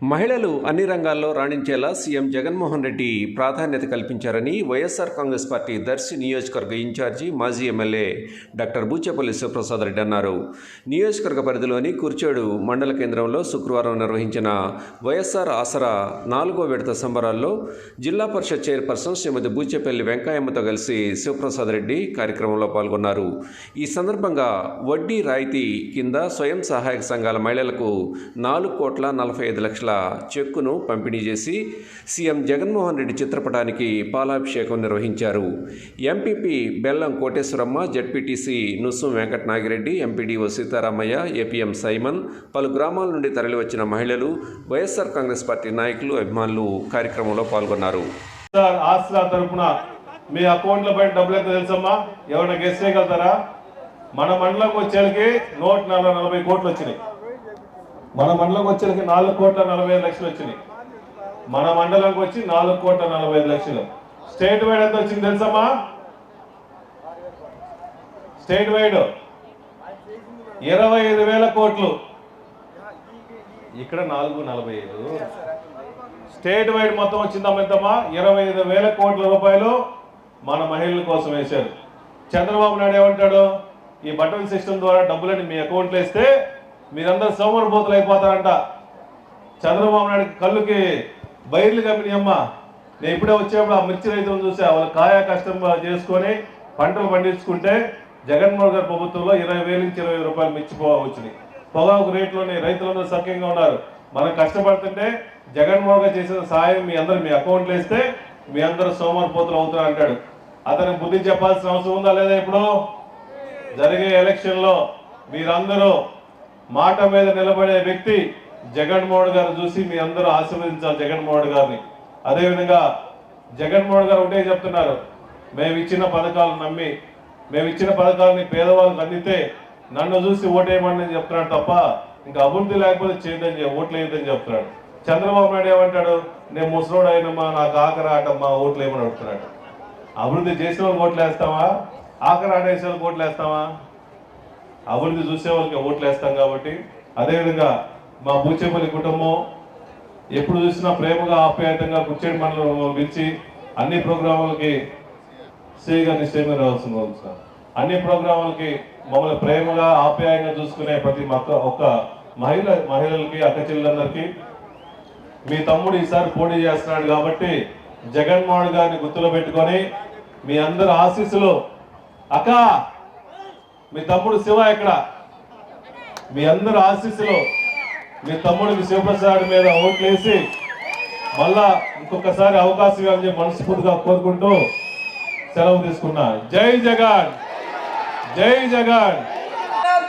మహిళలు అన్ని రంగాల్లో రాణించేలా సీఎం జగన్మోహన్ రెడ్డి ప్రాధాన్యత కల్పించారని వైఎస్ఆర్ కాంగ్రెస్ పార్టీ దర్శి నియోజకవర్గ ఇన్ఛార్జి మాజీ ఎమ్మెల్యే డాక్టర్ బూచేపల్లి శివప్రసాద్ రెడ్డి అన్నారు. నియోజకవర్గ పరిధిలోని కుర్చేడు మండల కేంద్రంలో శుక్రవారం నిర్వహించిన వైఎస్ఆర్ ఆసరా నాలుగో విడత సంబరాల్లో జిల్లా పరిషత్ చైర్పర్సన్ శ్రీమతి బూచేపల్లి వెంకయ్యమ్మతో కలిసి శివప్రసాద్ రెడ్డి కార్యక్రమంలో పాల్గొన్నారు. ఈ సందర్భంగా వడ్డీ రాయితీ కింద స్వయం సహాయక సంఘాల మహిళలకు నాలుగు కోట్ల నలభై ఐదు లక్షల చెక్కును పంపిణీ చేసి సీఎం జగన్మోహన్ రెడ్డి చిత్రపటానికి పాలాభిషేకం నిర్వహించారు. MPP Bellam Koteswaramma ZPTC Nussu Venkata Nagireddy MPDO Sitaramayya APM Simon పలు గ్రామాల నుండి తరలివచ్చిన మహిళలు వైఎస్ఆర్ కాంగ్రెస్ పార్టీ నాయకులు అభిమానులు కార్యక్రమంలో పాల్గొన్నారు. సార్ తరపున మీ అకౌంట్ల పైన డబ్బులు ఎంత తెలుసమ్మా? ఎవరైనా గెస్ట్ చేయగలుగుతారా మన మండలంకి వచ్చేకి నూట నలభై నలభై కోట్లు వచ్చినాయి. మన మండలంకి వచ్చేకి నాలుగు కోట్ల నలభై ఐదు లక్షలు వచ్చినాయి. మన మండలంకి వచ్చి నాలుగు కోట్ల నలభై ఐదు లక్షలు. స్టేట్ వైడ్ ఎంత వచ్చింది తెలుసమ్మా? స్టేట్ వైడ్ ఇరవై ఐదు వేల కోట్లు. ఇక్కడ నాలుగు నలభై ఐదు. స్టేట్ వైడ్ మొత్తం వచ్చిందమ్మా ఎంతమ్మా? ఇరవై ఐదు వేల కోట్ల రూపాయలు మన మహిళల కోసం వేశారు. చంద్రబాబు నాయుడు ఏమంటాడు? ఈ బటన్ సిస్టమ్ ద్వారా డబ్బులని మీ అకౌంట్లో వేస్తే మీరందరూ సోమరిపోతులు అయిపోతారంట. చంద్రబాబు నాయుడు కళ్ళుకి బయర్లు కంపెనీ అమ్మ. నేను ఇప్పుడే వచ్చేప్పుడు ఆ మిర్చి రైతులను చూసా. వాళ్ళు కాయ కష్టం చేసుకొని పంటలు పండించుకుంటే జగన్మోహన్ గారి ప్రభుత్వంలో ఇరవై వేల నుంచి ఇరవై రూపాయలు మిర్చి పొగాకు రేట్లోనే పొగాకు రైతులందరూ సఖ్యంగా ఉన్నారు. మనం కష్టపడుతుంటే జగన్మోహన్ గారు చేసిన సాయం మీ అందరు మీ అకౌంట్లో వేస్తే మీ అందరూ సోమరిపోతులు అవుతున్నారు అంటాడు. అతనికి బుద్ధి చెప్పాల్సిన అవసరం ఉందా లేదా ఇప్పుడు? జరిగే ఎలక్షన్లో మీరందరూ మాట మీద నిలబడే వ్యక్తి జగన్మోహన్ గారు చూసి మీ అందరూ ఆశీర్వదించాలి జగన్మోహన్ గారిని. అదేవిధంగా జగన్మోహన్ గారు ఒకటే చెప్తున్నారు మేము ఇచ్చిన పథకాలు నమ్మి మేము ఇచ్చిన పథకాలని పేదవాళ్ళకి అందితే నన్ను చూసి ఓటేయమని చెప్తున్నాడు తప్ప ఇంకా అభివృద్ధి లేకపోతే చేయదని చెప్- చెప్తున్నాడు. చంద్రబాబు నాయుడు ఏమంటాడు నేను ముసలోడు అయినమ్మా నాకు ఆఖరి ఆటమ్మా ఓట్లు ఏమని అడుగుతున్నాడు. అభివృద్ధి చేసిన వాళ్ళు ఓట్లు వేస్తావా? ఆఖరి ఆట వాళ్ళు ఓట్లు వేస్తావా? అభివృద్ధి చూసే వాళ్ళకి ఓట్లు వేస్తాం కాబట్టి అదేవిధంగా మా బూచేపల్లి కుటుంబం ఎప్పుడు చూసినా ప్రేమగా ఆప్యాయతంగా కుర్చేడు మండలం పిలిచి అన్ని ప్రోగ్రాములకి శ్రీగా నిశ్చయంగా రావాల్సింది సార్. అన్ని ప్రోగ్రాములకి మమ్మల్ని ప్రేమగా ఆప్యాయంగా చూసుకునే ప్రతి మక్క ఒక్క మహిళ మహిళలకి అక్క చెల్లెలందరికీ మీ తమ్ముడు ఈసారి పోటీ చేస్తున్నాడు కాబట్టి జగన్మోహన్ గారిని గుర్తులో పెట్టుకొని మీ అందరి ఆశీస్సులు. అక్క! మీ తమ్ముడు శివ ఎక్కడ? మీ అందరు ఆశీస్సులు మీ తమ్ముడికి శివప్రసాద్ మీద ఓట్లేసి మళ్ళా ఇంకొకసారి అవకాశం ఇవ్వాలని మనస్ఫూర్తిగా కోరుకుంటూ సెలవు తీసుకున్నా. జై జగన్! జై జగన్!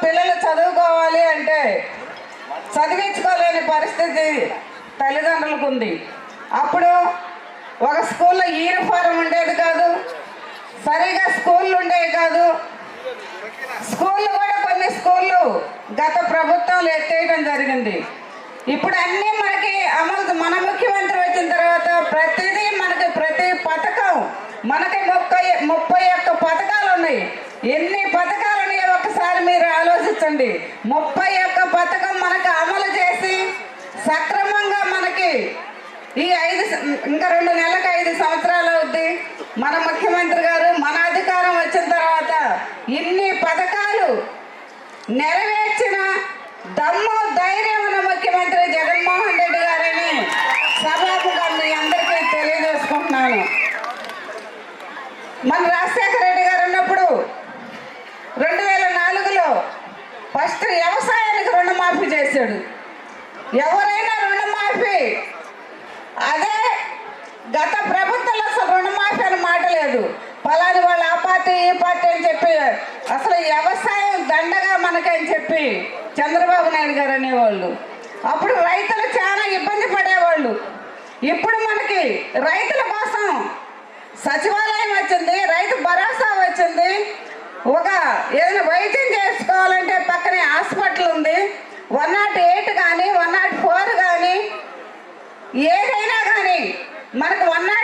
పిల్లలు చదువుకోవాలి అంటే చదివించుకోలేని పరిస్థితి తల్లిదండ్రులకు ఉంది. అప్పుడు ఒక స్కూల్లో యూనిఫారం ఉండేది కాదు సరిగా స్కూళ్ళు ఉండేవి కాదు స్కూళ్ళు కూడా కొన్ని స్కూళ్ళు గత ప్రభుత్వంలో ఎత్తేయడం జరిగింది. ఇప్పుడు అన్నీ మనకి అమలు మన ముఖ్యమంత్రి వచ్చిన తర్వాత ప్రతిదీ మనకి ప్రతి పథకం మనకి ముప్పై ముప్పై ఒక్క పథకాలు ఉన్నాయి. ఎన్ని పథకాలు ఉన్నాయో ఒకసారి మీరు ఆలోచించండి. ముప్పై ఒక్క పథకం మనకు అమలు చేసి సక్రమంగా మనకి ఈ ఐదు ఇంకా రెండు నెలలకు ఐదు సంవత్సరాలు అవుద్ది. మన ముఖ్యమంత్రి గారు మన అధికారం వచ్చిన తర్వాత ఇన్ని పథకాలు నెరవేర్చిన దమ్ము ధైర్యం ఉన్న ముఖ్యమంత్రి జగన్మోహన్ రెడ్డి గారని సభాముగా మీ అందరికీ తెలియజేసుకుంటున్నాను. మన రాజశేఖర రెడ్డి గారు ఉన్నప్పుడు రెండు వేల నాలుగులో ఫస్ట్ వ్యవసాయానికి రుణమాఫీ చేశాడు. ఎవరైనా రుణమాఫీ అదే గత ప్రభుత్వంలో అసలు రుణమాఫీ అని మాట లేదు పలాని వాళ్ళు ఆ పార్టీ ఈ పార్టీ అని చెప్పి అసలు వ్యవసాయం దండగా మనకని చెప్పి చంద్రబాబు నాయుడు గారు అనేవాళ్ళు. అప్పుడు రైతులు చాలా ఇబ్బంది పడేవాళ్ళు. ఇప్పుడు మనకి రైతుల కోసం సచివాలయం వచ్చింది రైతు భరోసా వచ్చింది. ఒక ఏదైనా వైద్యం చేసుకోవాలంటే పక్కనే హాస్పిటల్ ఉంది. వన్ నాట్ ఎయిట్ కానీ వన్ నాట్ ఫోర్ కానీ ఏదైనా కానీ మనకు వన్ నాట్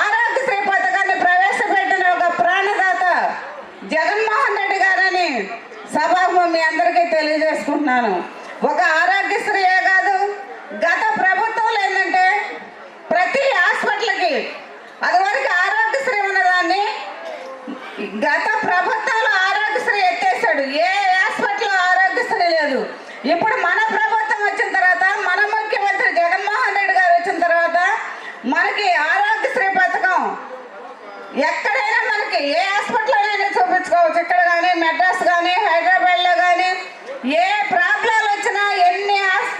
ఆరోగ్యశ్రీ పథకాన్ని ప్రవేశపెట్టిన ఒక ప్రాణదాత జగన్మోహన్ రెడ్డి గారని సభకు మీ అందరికీ తెలియజేసుకుంటున్నాను. ఒక ఆరోగ్యశ్రీయే కాదు గత ప్రభుత్వం ఏంటంటే ప్రతి హాస్పిటల్కి అదివరకు ఆరోగ్యశ్రీ ఉన్నదాన్ని గత ప్రభుత్వంలో ఆరోగ్యశ్రీ ఎత్తేసాడు ఏ హాస్పిటల్ ఆరోగ్యశ్రీ లేదు. ఇప్పుడు మన ప్రభుత్వం వచ్చిన తర్వాత మన ముఖ్యమంత్రి జగన్మోహన్ రెడ్డి గారు వచ్చిన తర్వాత మనకి ఆరోగ్యశ్రీ ఎక్కడైనా మనకి ఏ హాస్పిటల్ అయినా చూపించుకోవచ్చు. ఇక్కడ కానీ మెడ్రాస్ కానీ హైదరాబాద్లో కానీ ఏ ప్రాబ్లాలు వచ్చినా ఎన్ని హాస్-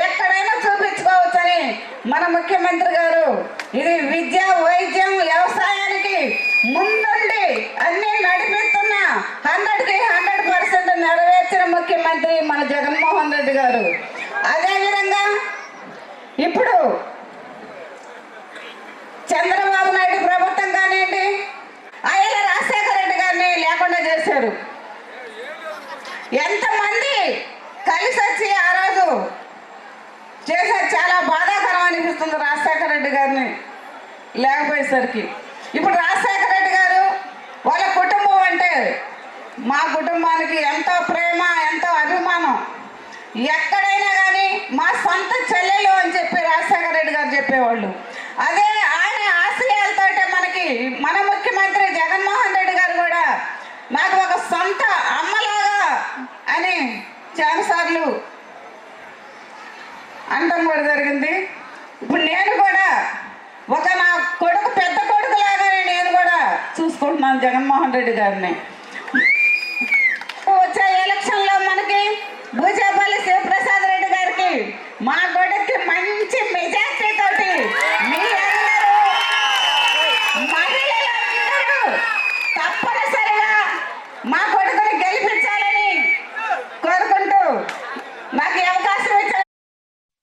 ఎక్కడైనా చూపించుకోవచ్చు అని మన ముఖ్యమంత్రి గారు ఇది విద్య వైద్యం వ్యవసాయానికి ముందుండి అన్ని నడిపిస్తున్న హండ్రెడ్కి హండ్రెడ్ పర్సెంట్ నెరవేర్చిన ముఖ్యమంత్రి మన జగన్మోహన్ రెడ్డి గారు. అదేవిధంగా ఇప్పుడు చంద్రబాబు నాయుడు ప్రభుత్వం ఏంటి ఆయన రాజశేఖర రెడ్డి గారిని లేకుండా చేశారు. ఎంతమంది కలిసి వచ్చి ఆ రోజు చేశారు? చాలా బాధాకరం అనిపిస్తుంది రాజశేఖర రెడ్డి గారిని లేకపోయేసరికి. ఇప్పుడు రాజశేఖర రెడ్డి గారు వాళ్ళ కుటుంబం అంటే మా కుటుంబానికి ఎంతో ప్రేమ ఎంతో అభిమానం. ఎక్కడైనా కానీ మా సొంత చెల్లెలు అని చెప్పి రాజశేఖర రెడ్డి గారు చెప్పేవాళ్ళు అదే ఆయన ఆశయాలతోటే మనకి మన ముఖ్యమంత్రి జగన్మోహన్ రెడ్డి గారు కూడా నాకు ఒక సొంత అమ్మలాగా అని చాలాసార్లు అంటం కూడా జరిగింది. ఇప్పుడు నేను కూడా ఒక నా కొడుకు పెద్ద కొడుకు లాగానే నేను కూడా చూసుకుంటున్నాను జగన్మోహన్ రెడ్డి గారిని. వచ్చే ఎలక్షన్లో మనకి భూజాపల్లి శివప్రసాద్ రెడ్డి గారికి మా కొడుక్కి మంచి మెజార్టీ తోటి మీ అందరూ మహిళలందరూ తప్పనిసరిగా